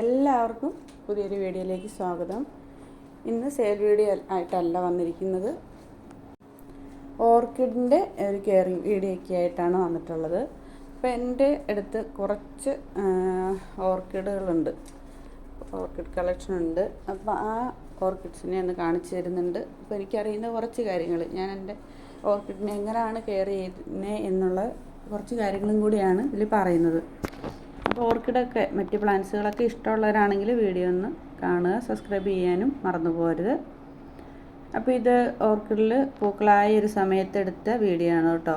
എല്ലാവർക്കും പുതിയൊരു വീഡിയോയിലേക്ക് സ്വാഗതം. ഇന്ന് സെയിൽ വീഡിയോ ആയിട്ടല്ല വന്നിരിക്കുന്നത്. ഓർക്കിഡിന്റെ ഒരു കെയറിങ് വീഡിയോ ഒക്കെ ആയിട്ടാണ് വന്നിട്ടുള്ളത്. അപ്പോൾ എന്റെ അടുത്ത് കുറച്ച് ഓർക്കിഡുകളുണ്ട്. ഓർക്കിഡ് കളക്ഷൻ ഉണ്ട്. അപ്പോൾ ആ ഓർക്കിഡ്സിനെ ഒന്ന് കാണിച്ചു തരുന്നുണ്ട്. അപ്പോൾ എനിക്കറിയുന്ന കുറച്ച് കാര്യങ്ങൾ ഞാൻ എന്റെ ഓർക്കിഡിനെ എങ്ങനെയാണ് കെയർ ചെയ്യുന്നത് എന്നുള്ള കുറച്ച് കാര്യങ്ങളും കൂടിയാണ് ഇതിൽ പറയുന്നത്. അപ്പോൾ ഓർക്കിഡൊക്കെ മറ്റ് പ്ലാന്റ്സുകളൊക്കെ ഇഷ്ടമുള്ളവരാണെങ്കിൽ വീഡിയോ ഒന്ന് കാണുക സബ്സ്ക്രൈബ് ചെയ്യാനും മറന്നു പോരുത് അപ്പോൾ ഇത് ഓർക്കിഡിൽ പൂക്കളായ ഒരു സമയത്തെടുത്ത വീഡിയോ ആണ് കേട്ടോ.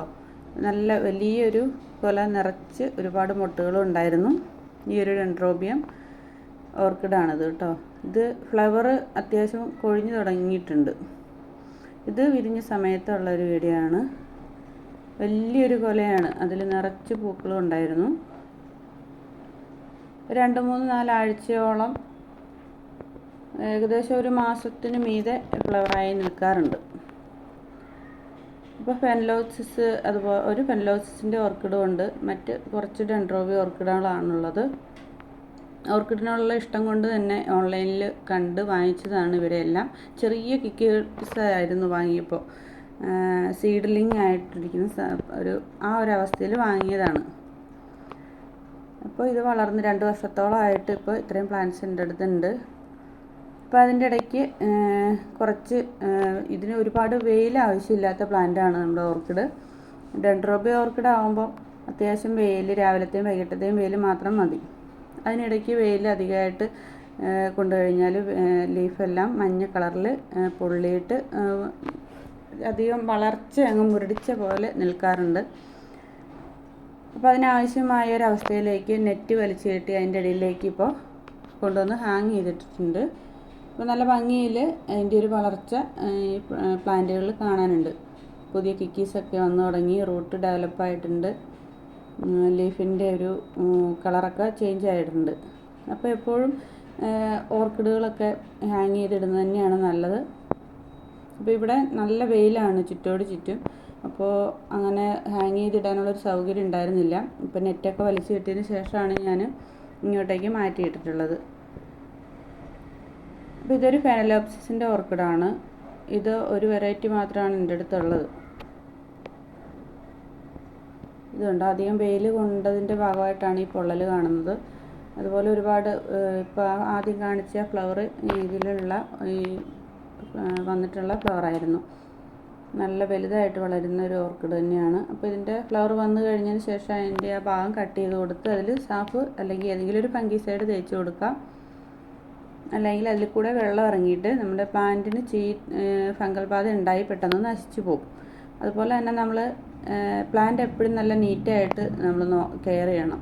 നല്ല വലിയൊരു കൊല നിറച്ച് ഒരുപാട് മുട്ടുകളും ഉണ്ടായിരുന്നു. ഈ ഒരു ഡെൻഡ്രോബിയം ഓർക്കിഡാണിത് കേട്ടോ. ഇത് ഫ്ലവർ അത്യാവശ്യം കൊഴിഞ്ഞു തുടങ്ങിയിട്ടുണ്ട്. ഇത് വിരിഞ്ഞ സമയത്തുള്ള ഒരു വീഡിയോ ആണ്. വലിയൊരു കൊലയാണ്. അതിൽ നിറച്ച് പൂക്കളും ഉണ്ടായിരുന്നു. രണ്ട് മൂന്ന് നാലാഴ്ചയോളം ഏകദേശം ഒരു മാസത്തിന് മീതെ ഫ്ലവറായി നിൽക്കാറുണ്ട്. ഇപ്പോൾ ഫെൻലോസിസ് അതുപോലെ ഒരു ഫെൻലോസിസിന്റെ ഓർക്കിഡും ഉണ്ട് മറ്റ് കുറച്ച് ഡെൻഡ്രോവി ഓർക്കിഡുകളാണുള്ളത്. ഓർക്കിഡിനുള്ള ഇഷ്ടം കൊണ്ട് തന്നെ ഓൺലൈനിൽ കണ്ട് വാങ്ങിച്ചതാണ് ഇവരെല്ലാം. ചെറിയ കിക്കേഴ്സ് ആയിരുന്നു വാങ്ങിയപ്പോൾ സീഡ്ലിംഗ് ആയിട്ടിരിക്കുന്ന ഒരു ആ ഒരു അവസ്ഥയിൽ വാങ്ങിയതാണ്. അപ്പോൾ ഇത് വളർന്ന് രണ്ട് വർഷത്തോളമായിട്ട് ഇപ്പോൾ ഇത്രയും പ്ലാന്റ്സ് എന്റെ അടുത്തുണ്ട്. അപ്പോൾ അതിന്റെ ഇടയ്ക്ക് കുറച്ച് ഇതിന് ഒരുപാട് വെയിൽ ആവശ്യമില്ലാത്ത പ്ലാന്റാണ് നമ്മുടെ ഓർക്കിഡ്. ഡെൻഡ്രോബി ഓർക്കിഡ് ആകുമ്പോൾ അത്യാവശ്യം വെയിൽ രാവിലത്തെയും വൈകിട്ടത്തെയും വെയിൽ മാത്രം മതി. അതിനിടയ്ക്ക് വെയിൽ അധികമായിട്ട് കൊണ്ടു കഴിഞ്ഞാൽ ലീഫെല്ലാം മഞ്ഞ കളറിൽ പൊള്ളിയിട്ട് അധികം വളർച്ച അങ്ങ് മുരടിച്ച പോലെ നിൽക്കാറുണ്ട്. അപ്പോൾ അതിനാവശ്യമായ ഒരു അവസ്ഥയിലേക്ക് നെറ്റ് വലിച്ചു കെട്ടി അതിന്റെ ഇടയിലേക്ക് ഇപ്പോൾ കൊണ്ടുവന്ന് ഹാങ് ചെയ്തിട്ടുണ്ട്. അപ്പോൾ നല്ല ഭംഗിയിൽ അതിന്റെ ഒരു വളർച്ച പ്ലാന്റുകളിൽ കാണാനുണ്ട്. പുതിയ കിക്കീസൊക്കെ വന്നു തുടങ്ങി റൂട്ട് ഡെവലപ്പായിട്ടുണ്ട് ലീഫിന്റെ ഒരു കളറൊക്കെ ചേഞ്ച് ആയിട്ടുണ്ട്. അപ്പോൾ എപ്പോഴും ഓർക്കിഡുകളൊക്കെ ഹാങ് ചെയ്തിടുന്നത് തന്നെയാണ് നല്ലത്. അപ്പോൾ ഇവിടെ നല്ല വെയിലാണ് ചുറ്റോട് ചുറ്റും. അപ്പോൾ അങ്ങനെ ഹാങ് ചെയ്തിടാനുള്ളൊരു സൗകര്യം ഉണ്ടായിരുന്നില്ല. ഇപ്പോൾ നെറ്റൊക്കെ വലിച്ചു കെട്ടിയതിന് ശേഷമാണ് ഞാൻ ഇങ്ങോട്ടേക്ക് മാറ്റിയിട്ടിട്ടുള്ളത് അപ്പോൾ ഇതൊരു ഫെനലോപ്സിസിന്റെ ഓർക്കിഡാണ് ഇത് ഒരു വെറൈറ്റി മാത്രമാണ് എന്റെ അടുത്തുള്ളത്. ഇതുണ്ട്. അധികം വെയിൽ കൊണ്ടതിന്റെ ഭാഗമായിട്ടാണ് ഈ പൊള്ളൽ കാണുന്നത്. അതുപോലെ ഒരുപാട് ഇപ്പോൾ ആദ്യം കാണിച്ച ഫ്ലവർ ഇതിലുള്ള ഈ വന്നിട്ടുള്ള ഫ്ലവറായിരുന്നു നല്ല വലുതായിട്ട് വളരുന്ന ഒരു ഓർക്കിഡ് തന്നെയാണ്. അപ്പോൾ ഇതിന്റെ ഫ്ലവർ വന്നു കഴിഞ്ഞതിന് ശേഷം അതിന്റെ ആ ഭാഗം കട്ട് ചെയ്ത് കൊടുത്ത് അതിൽ സാഫ് അല്ലെങ്കിൽ ഏതെങ്കിലും ഒരു ഫംഗിസൈഡ് തേച്ച് കൊടുക്കാം. അല്ലെങ്കിൽ അതിൽ കൂടെ വെള്ളം ഇറങ്ങിയിട്ട് നമ്മുടെ പ്ലാന്റിന് ചീ ഫംഗൽ ബാധ ഉണ്ടായി പെട്ടെന്ന് നശിച്ചു പോകും. അതുപോലെ തന്നെ നമ്മൾ പ്ലാന്റ് എപ്പോഴും നല്ല നീറ്റായിട്ട് നമ്മൾ കെയർ ചെയ്യണം.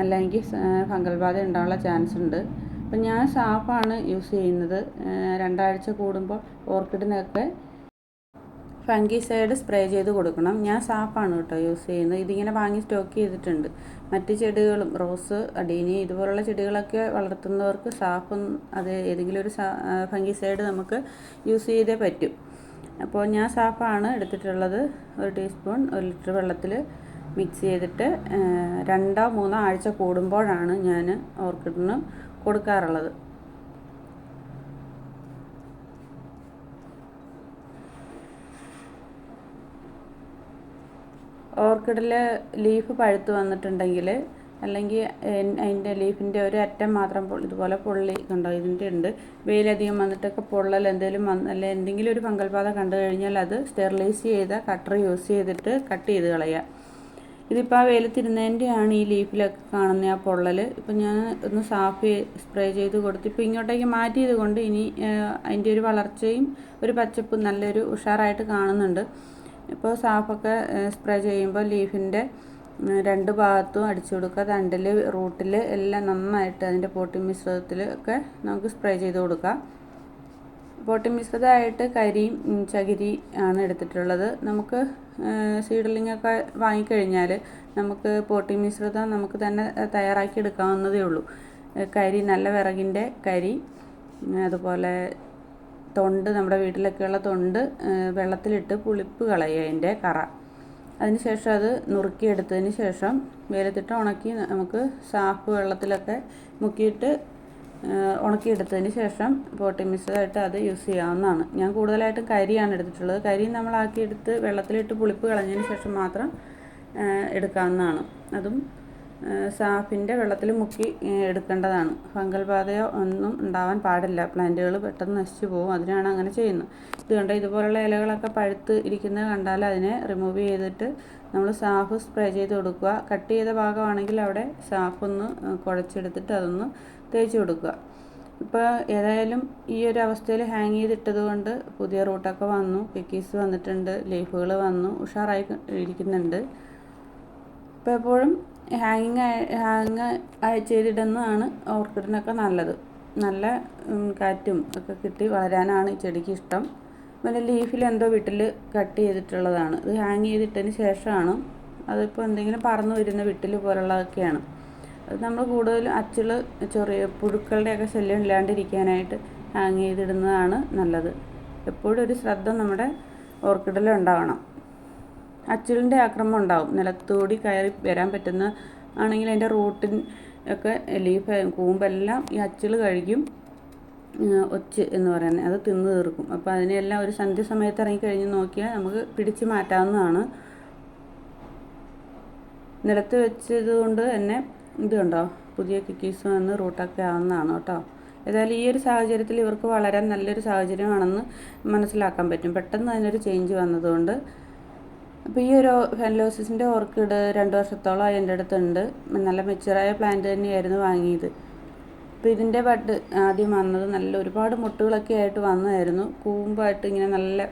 അല്ലെങ്കിൽ ഫംഗൽ ബാധ ഉണ്ടാകാനുള്ള ചാൻസ് ഉണ്ട്. അപ്പം ഞാൻ സാഫാണ് യൂസ് ചെയ്യുന്നത്. രണ്ടാഴ്ച കൂടുമ്പോൾ ഓർക്കിഡിനൊക്കെ ഫംഗിസൈഡ് സ്പ്രേ ചെയ്ത് കൊടുക്കണം. ഞാൻ സാഫാണ് കേട്ടോ യൂസ് ചെയ്യുന്നത്. ഇതിങ്ങനെ വാങ്ങി സ്റ്റോക്ക് ചെയ്തിട്ടുണ്ട്. മറ്റ് ചെടികളും റോസ് അടീനി ഇതുപോലുള്ള ചെടികളൊക്കെ വളർത്തുന്നവർക്ക് സാഫും അത് ഏതെങ്കിലും ഒരു ഫംഗി സൈഡ് നമുക്ക് യൂസ് ചെയ്തേ പറ്റും. അപ്പോൾ ഞാൻ സാഫാണ് എടുത്തിട്ടുള്ളത്. ഒരു ടീസ്പൂൺ ഒരു ലിറ്റർ വെള്ളത്തിൽ മിക്സ് ചെയ്തിട്ട് രണ്ടോ മൂന്നോ ആഴ്ച കൂടുമ്പോഴാണ് ഞാൻ ഓർക്കിഡിന് കൊടുക്കാറുള്ളത്. ഓർക്കിഡിൽ ലീഫ് പഴുത്ത് വന്നിട്ടുണ്ടെങ്കിൽ അല്ലെങ്കിൽ അതിന്റെ ലീഫിന്റെ ഒരു അറ്റം മാത്രം ഇതുപോലെ പൊള്ളി കണ്ടോ ഇതിന്റെ ഉണ്ട്. വെയിലധികം വന്നിട്ടൊക്കെ പൊള്ളൽ എന്തെങ്കിലും വന്ന് അല്ലെ എന്തെങ്കിലും ഒരു പങ്കൽപാത കണ്ടു കഴിഞ്ഞാൽ അത് സ്റ്റെറിലൈസ് ചെയ്ത കട്ടർ യൂസ് ചെയ്തിട്ട് കട്ട് ചെയ്ത് കളയുക. ഇതിപ്പോൾ ആ വെയിലത്തിരുന്നതിന്റെയാണ് ഈ ലീഫിലൊക്കെ കാണുന്ന ആ പൊള്ളൽ. ഇപ്പം ഞാൻ ഒന്ന് സാഫ് സ്പ്രേ ചെയ്ത് കൊടുത്ത് ഇപ്പോൾ ഇങ്ങോട്ടേക്ക് മാറ്റിയത് കൊണ്ട് ഇനി അതിന്റെ ഒരു വളർച്ചയും ഒരു പച്ചപ്പും നല്ലൊരു ഉഷാറായിട്ട് കാണുന്നുണ്ട്. ഇപ്പോൾ സാഫൊക്കെ സ്പ്രേ ചെയ്യുമ്പോൾ ലീഫിന്റെ രണ്ട് ഭാഗത്തും അടിച്ചു കൊടുക്കുക. തണ്ടിൽ റൂട്ടിൽ എല്ലാം നന്നായിട്ട് അതിന്റെ പോട്ടി മിശ്രിതത്തിൽ ഒക്കെ നമുക്ക് സ്പ്രേ ചെയ്ത് കൊടുക്കാം. പോട്ടി മിശ്രിതമായിട്ട് കരിയും ചകിരി ആണ് എടുത്തിട്ടുള്ളത്. നമുക്ക് സീഡ്ലിങ്ങൊക്കെ വാങ്ങിക്കഴിഞ്ഞാൽ നമുക്ക് പോട്ടി മിശ്രിതം നമുക്ക് തന്നെ തയ്യാറാക്കി എടുക്കാവുന്നതേ ഉള്ളൂ. കരി നല്ല വിറകിന്റെ കരി അതുപോലെ തൊണ്ട് നമ്മുടെ വീട്ടിലൊക്കെയുള്ള തൊണ്ട് വെള്ളത്തിലിട്ട് പുളിപ്പ് കളയുക അതിന്റെ കറ. അതിനുശേഷം അത് നുറുക്കിയെടുത്തതിന് ശേഷം വെയിലത്തിട്ട് ഉണക്കി നമുക്ക് സാഫ് വെള്ളത്തിലൊക്കെ മുക്കിയിട്ട് ഉണക്കിയെടുത്തതിന് ശേഷം പോട്ടി മിക്സായിട്ട് അത് യൂസ് ചെയ്യാവുന്നതാണ്. ഞാൻ കൂടുതലായിട്ടും കരിയാണ് എടുത്തിട്ടുള്ളത്. കരി നമ്മളാക്കിയെടുത്ത് വെള്ളത്തിലിട്ട് പുളിപ്പ് കളഞ്ഞതിന് ശേഷം മാത്രം എടുക്കാവുന്നതാണ്. അതും സാഫിന്റെ വെള്ളത്തിൽ മുക്കി എടുക്കേണ്ടതാണ്. ഫംഗൽ ബാധയോ ഒന്നും ഉണ്ടാവാൻ പാടില്ല. പ്ലാന്റുകൾ പെട്ടെന്ന് നശിച്ചു പോകും. അതിനാണ് അങ്ങനെ ചെയ്യുന്നത്. ഇത് കണ്ടോ? ഇതുപോലുള്ള ഇലകളൊക്കെ പഴുത്ത് ഇരിക്കുന്നത് കണ്ടാൽ അതിനെ റിമൂവ് ചെയ്തിട്ട് നമ്മൾ സാഫ് സ്പ്രേ ചെയ്ത് കൊടുക്കുക. കട്ട് ചെയ്ത ഭാഗമാണെങ്കിൽ അവിടെ സാഫ് ഒന്ന് കുഴച്ചെടുത്തിട്ട് അതൊന്ന് തേച്ച് കൊടുക്കുക. ഇപ്പോൾ ഏതായാലും ഈ ഒരു അവസ്ഥയിൽ ഹാങ് ചെയ്തിട്ടത് കൊണ്ട് പുതിയ റൂട്ടൊക്കെ വന്നു. പിക്കീസ് വന്നിട്ടുണ്ട് ലീഫുകൾ വന്നു. ഉഷാറായി ഇരിക്കുന്നുണ്ട്. ഇപ്പോൾ എപ്പോഴും ഹാങ്ങിങ് ഹാങ് ചെയ്തിടുന്നതാണ് ഓർക്കിഡിനൊക്കെ നല്ലത്. നല്ല കാറ്റും ഒക്കെ കിട്ടി വളരാനാണ് ഈ ചെടിക്ക് ഇഷ്ടം. പിന്നെ ലീഫിൽ എന്തോ വീട്ടിൽ കട്ട് ചെയ്തിട്ടുള്ളതാണ്. ഇത് ഹാങ് ചെയ്തിട്ടതിന് ശേഷമാണ് അതിപ്പോൾ എന്തെങ്കിലും പറന്നു വരുന്ന വിട്ടിൽ പോലുള്ളതൊക്കെയാണ്. അത് നമ്മൾ കൂടുതലും അച്ചിൾ ചെറിയ പുഴുക്കളുടെയൊക്കെ ശല്യം ഇല്ലാണ്ടിരിക്കാനായിട്ട് ഹാങ് ചെയ്തിടുന്നതാണ് നല്ലത്. എപ്പോഴും ഒരു ശ്രദ്ധ നമ്മുടെ ഓർക്കിഡിൽ ഉണ്ടാവണം. അച്ചിലിന്റെ ആക്രമണം ഉണ്ടാവും. നിലത്തോടി കയറി വരാൻ പറ്റുന്ന ആണെങ്കിൽ അതിന്റെ റൂട്ടിൻ ഒക്കെ ലീഫ് കൂമ്പെല്ലാം ഈ അച്ചിൽ കഴിക്കും ഒച്ച് എന്ന് പറയുന്നത്. അത് തിന്നു തീർക്കും. അപ്പോൾ അതിനെല്ലാം ഒരു സന്ധ്യ സമയത്ത് ഇറങ്ങി കഴിഞ്ഞ് നോക്കിയാൽ നമുക്ക് പിടിച്ച് മാറ്റാവുന്നതാണ്. നിലത്ത് വെച്ചത് കൊണ്ട് തന്നെ ഇതുണ്ടോ? പുതിയ കിക്കീസ് വന്ന് റൂട്ടൊക്കെ ആവുന്നതാണ് കേട്ടോ. ഏതായാലും ഈ ഒരു സാഹചര്യത്തിൽ ഇവർക്ക് വളരാൻ നല്ലൊരു സാഹചര്യമാണെന്ന് മനസ്സിലാക്കാൻ പറ്റും. പെട്ടെന്ന് അതിനൊരു ചേഞ്ച് വന്നതുകൊണ്ട് അപ്പോൾ ഈ ഒരു ഹെൻലോസിന്റെ ഓർക്കിഡ് രണ്ട് വർഷത്തോളം എന്റെ അടുത്തുണ്ട്. നല്ല മെച്ചുറായ പ്ലാന്റ് തന്നെയായിരുന്നു വാങ്ങിയത്. അപ്പോൾ ഇതിന്റെ ബഡ് ആദ്യം വന്നത് നല്ല ഒരുപാട് മുട്ടുകളൊക്കെ ആയിട്ട് വന്നതായിരുന്നു. കൂമ്പായിട്ട് ഇങ്ങനെ നല്ല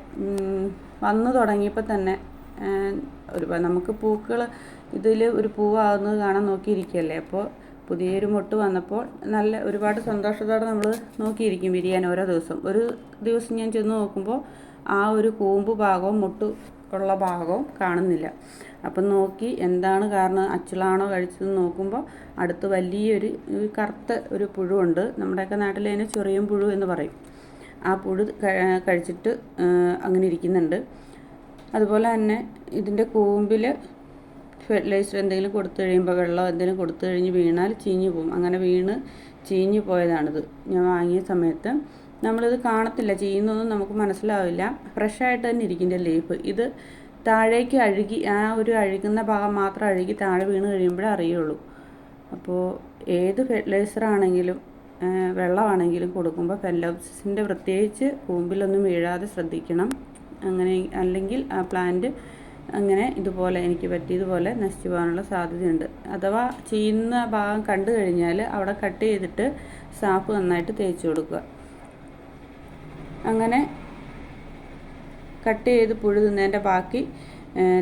വന്നു തുടങ്ങിയപ്പോൾ തന്നെ ഒരു നമുക്ക് പൂക്കൾ ഇതിൽ ഒരു പൂവാകുന്നത് കാണാൻ നോക്കിയിരിക്കുകയല്ലേ? അപ്പോൾ പുതിയൊരു മുട്ട് വന്നപ്പോൾ നല്ല ഒരുപാട് സന്തോഷത്തോടെ നമ്മൾ നോക്കിയിരിക്കും വിരിയാൻ ഓരോ ദിവസം. ഒരു ദിവസം ഞാൻ ചെന്ന് നോക്കുമ്പോൾ ആ ഒരു കൂമ്പ് ഭാഗവും മുട്ട് ഉള്ള ഭാഗവും കാണുന്നില്ല. അപ്പം നോക്കി എന്താണ് കാരണം? അച്ചുളാണോ കഴിച്ചതെന്ന് നോക്കുമ്പോൾ അടുത്ത് വലിയൊരു കറുത്ത ഒരു പുഴുവുണ്ട്. നമ്മുടെയൊക്കെ നാട്ടിൽ അതിന് ചെറിയ പുഴു എന്ന് പറയും. ആ പുഴു കഴിച്ചിട്ട് അങ്ങനെ ഇരിക്കുന്നുണ്ട്. അതുപോലെ തന്നെ ഇതിന്റെ കൂമ്പിൽ ഫെർട്ടിലൈസർ എന്തെങ്കിലും കൊടുത്തു കഴിയുമ്പോൾ വെള്ളം എന്തെങ്കിലും കൊടുത്തു കഴിഞ്ഞ് വീണാൽ ചീഞ്ഞു പോകും. അങ്ങനെ വീണ് ചീഞ്ഞു പോയതാണിത്. ഞാൻ വാങ്ങിയ സമയത്ത് നമ്മളിത് കാണത്തില്ല ചെയ്യുന്നതൊന്നും നമുക്ക് മനസ്സിലാവില്ല. ഫ്രഷായിട്ട് തന്നെ ഇരിക്കും ലീഫ്. ഇത് താഴേക്ക് അഴുകി ആ ഒരു അഴുകുന്ന ഭാഗം മാത്രം അഴുകി താഴെ വീണ് കഴിയുമ്പോഴേ അറിയുള്ളൂ. അപ്പോൾ ഏത് ഫെർട്ടിലൈസർ ആണെങ്കിലും വെള്ളമാണെങ്കിലും കൊടുക്കുമ്പോൾ ഫെല്ലോപ്സിന്റെ പ്രത്യേകിച്ച് കൂമ്പിലൊന്നും വീഴാതെ ശ്രദ്ധിക്കണം. അങ്ങനെ അല്ലെങ്കിൽ ആ പ്ലാന്റ് അങ്ങനെ ഇതുപോലെ എനിക്ക് പറ്റിയതുപോലെ നശിച്ചു പോകാനുള്ള സാധ്യതയുണ്ട്. അഥവാ ചെയ്യുന്ന ഭാഗം കണ്ടു കഴിഞ്ഞാൽ അവിടെ കട്ട് ചെയ്തിട്ട് സാഫ് നന്നായിട്ട് തേച്ച് കൊടുക്കുക. അങ്ങനെ കട്ട് ചെയ്ത് പുഴു തിന്നതിന്റെ ബാക്കി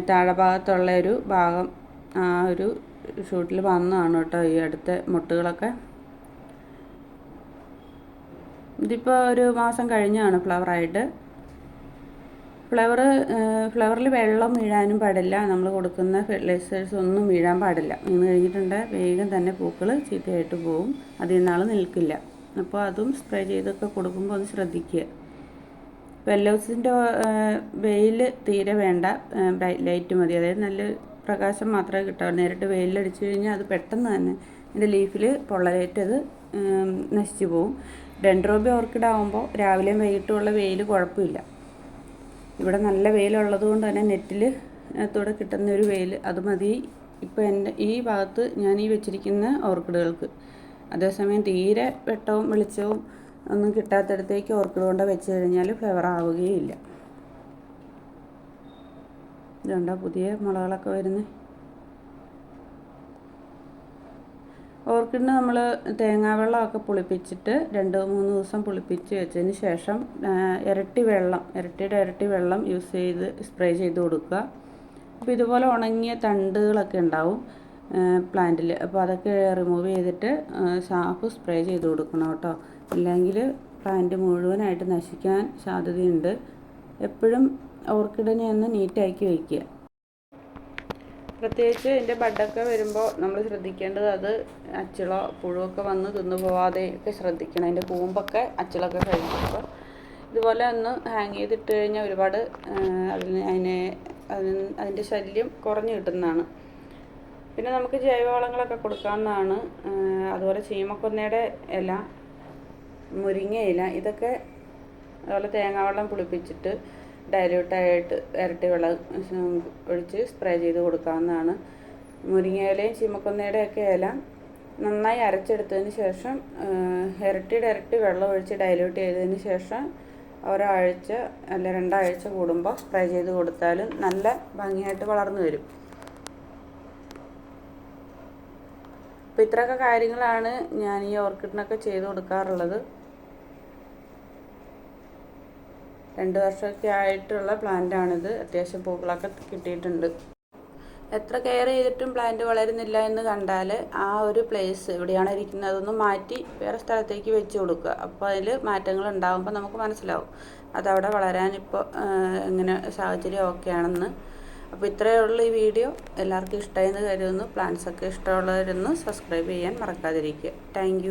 താഴെ ഭാഗത്തുള്ള ഒരു ഭാഗം ആ ഒരു ഷൂട്ടിൽ വന്നതാണ് കേട്ടോ ഈ അടുത്ത മുട്ടുകളൊക്കെ. ഇതിപ്പോൾ ഒരു മാസം കഴിഞ്ഞാണ് ഫ്ലവറായിട്ട്. ഫ്ലവർ ഫ്ലവറിൽ വെള്ളം വീഴാനും പാടില്ല. നമ്മൾ കൊടുക്കുന്ന ഫെർട്ടിലൈസേഴ്സ് ഒന്നും വീഴാൻ പാടില്ല. വീണ് കഴിഞ്ഞിട്ടുണ്ട്. വേഗം തന്നെ പൂക്കൾ ചീത്തയായിട്ട് പോവും. അതിൽ നിൽക്കില്ല. അപ്പോൾ അതും സ്പ്രേ ചെയ്തൊക്കെ കൊടുക്കുമ്പോൾ ഒന്ന് ശ്രദ്ധിക്കുക. വെല്ലൗസിന്റെ വെയിൽ തീരെ വേണ്ട ലൈറ്റ് മതി. അതായത് നല്ല പ്രകാശം മാത്രമേ കിട്ടാവൂ നേരിട്ട് വെയിലടിച്ചു കഴിഞ്ഞാൽ അത് പെട്ടെന്ന് തന്നെ എന്റെ ലീഫിൽ പൊള്ളലേറ്റത് നശിച്ചു പോവും. ഡെൻഡ്രോബി ഓർക്കിഡ് ആകുമ്പോൾ രാവിലെയും വൈകിട്ടുമുള്ള വെയിൽ കുഴപ്പമില്ല. ഇവിടെ നല്ല വെയിലുള്ളത് കൊണ്ട് തന്നെ നെറ്റിൽ അകത്തൂടെ കിട്ടുന്ന ഒരു വെയിൽ അത് മതി. ഇപ്പോൾ എന്റെ ഈ ഭാഗത്ത് ഞാൻ ഈ വെച്ചിരിക്കുന്ന ഓർക്കിഡുകൾക്ക്. അതേസമയം തീരെ വെട്ടവും വെളിച്ചവും ഒന്നും കിട്ടാത്തടത്തേക്ക് ഓർക്കിഡ് കൊണ്ട് വെച്ച് കഴിഞ്ഞാൽ ഫ്ലവർ ആവുകയില്ല. ഇതുണ്ടോ പുതിയ മുളകളൊക്കെ വരുന്നത് ഓർക്കിഡിന് നമ്മൾ തേങ്ങാവെള്ളമൊക്കെ പുളിപ്പിച്ചിട്ട് രണ്ട് മൂന്ന് ദിവസം പുളിപ്പിച്ച് വെച്ചതിന് ശേഷം ഇരട്ടി വെള്ളം ഇരട്ടിയുടെ ഇരട്ടി വെള്ളം യൂസ് ചെയ്ത് സ്പ്രേ ചെയ്ത് കൊടുക്കുക. അപ്പോൾ ഇതുപോലെ ഉണങ്ങിയ തണ്ടുകളൊക്കെ ഉണ്ടാവും പ്ലാന്റിൽ അപ്പോൾ അതൊക്കെ റിമൂവ് ചെയ്തിട്ട് സാഫ് സ്പ്രേ ചെയ്ത് കൊടുക്കണം കേട്ടോ. ഇല്ലെങ്കിൽ പ്ലാന്റ് മുഴുവനായിട്ട് നശിക്കാൻ സാധ്യതയുണ്ട്. എപ്പോഴും ഓർക്കിഡിനെ ഒന്ന് നീറ്റാക്കി വയ്ക്കുക പ്രത്യേകിച്ച് ഇതിന്റെ ബഡൊക്കെ വരുമ്പോൾ നമ്മൾ ശ്രദ്ധിക്കേണ്ടത് അത് അച്ചിളോ പുഴുവൊക്കെ വന്ന് തിന്നു പോവാതെ ഒക്കെ ശ്രദ്ധിക്കണം. അതിന്റെ കൂമ്പൊക്കെ അച്ചിളൊക്കെ കഴിക്കുമ്പോൾ ഇതുപോലെ ഒന്ന് ഹാങ് ചെയ്തിട്ട് കഴിഞ്ഞാൽ ഒരുപാട് അതിന് അതിനെ അതിന് അതിന്റെ ശല്യം കുറഞ്ഞു കിട്ടുന്നതാണ്. പിന്നെ നമുക്ക് ജൈവവളങ്ങളൊക്കെ കൊടുക്കാവുന്നതാണ്. അതുപോലെ ചീമക്കൊന്നയുടെ ഇല മുരിങ്ങയില ഇതൊക്കെ അതുപോലെ തേങ്ങാവെള്ളം പുളിപ്പിച്ചിട്ട് ഡയലൂട്ടായിട്ട് ഇരട്ടി വെള്ളം ഒഴിച്ച് സ്പ്രേ ചെയ്ത് കൊടുക്കാവുന്നതാണ്. മുരിങ്ങയിലയും ചീമക്കൊന്നയുടെ ഒക്കെ ഇല നന്നായി അരച്ചെടുത്തതിന് ശേഷം ഇരട്ടി ഇരട്ടിയുടെ ഇരട്ടി വെള്ളം ഒഴിച്ച് ഡയലൂട്ട് ചെയ്തതിന് ശേഷം ഒരാഴ്ച അല്ല രണ്ടാഴ്ച കൂടുമ്പോൾ സ്പ്രേ ചെയ്ത് കൊടുത്താലും നല്ല ഭംഗിയായിട്ട് വളർന്നു വരും. അപ്പോൾ ഇത്രയൊക്കെ കാര്യങ്ങളാണ് ഞാൻ ഈ ഓർക്കിഡിനൊക്കെ ചെയ്ത് കൊടുക്കാറുള്ളത്. രണ്ട് വർഷമൊക്കെ ആയിട്ടുള്ള പ്ലാന്റാണിത് അത്യാവശ്യം പൂക്കളൊക്കെ കിട്ടിയിട്ടുണ്ട്. എത്ര കെയർ ചെയ്തിട്ടും പ്ലാന്റ് വളരുന്നില്ല എന്ന് കണ്ടാൽ ആ ഒരു പ്ലേസ് എവിടെയാണ് ഇരിക്കുന്നത് അതൊന്ന് മാറ്റി വേറെ സ്ഥലത്തേക്ക് വെച്ച് കൊടുക്കുക. അപ്പോൾ അതിൽ മാറ്റങ്ങൾ ഉണ്ടാകുമ്പോൾ നമുക്ക് മനസ്സിലാവും അതവിടെ വളരാനിപ്പോൾ എങ്ങനെ സാഹചര്യം ഓക്കെ ആണെന്ന്. അപ്പോൾ ഇത്രയേ ഉള്ളൂ ഈ വീഡിയോ. എല്ലാവർക്കും ഇഷ്ടമായെന്ന് കരുതുന്നു. പ്ലാന്റ്സ് ഒക്കെ ഇഷ്ടമുള്ളവരൊന്ന് സബ്സ്ക്രൈബ് ചെയ്യാൻ മറക്കാതിരിക്കുക. താങ്ക്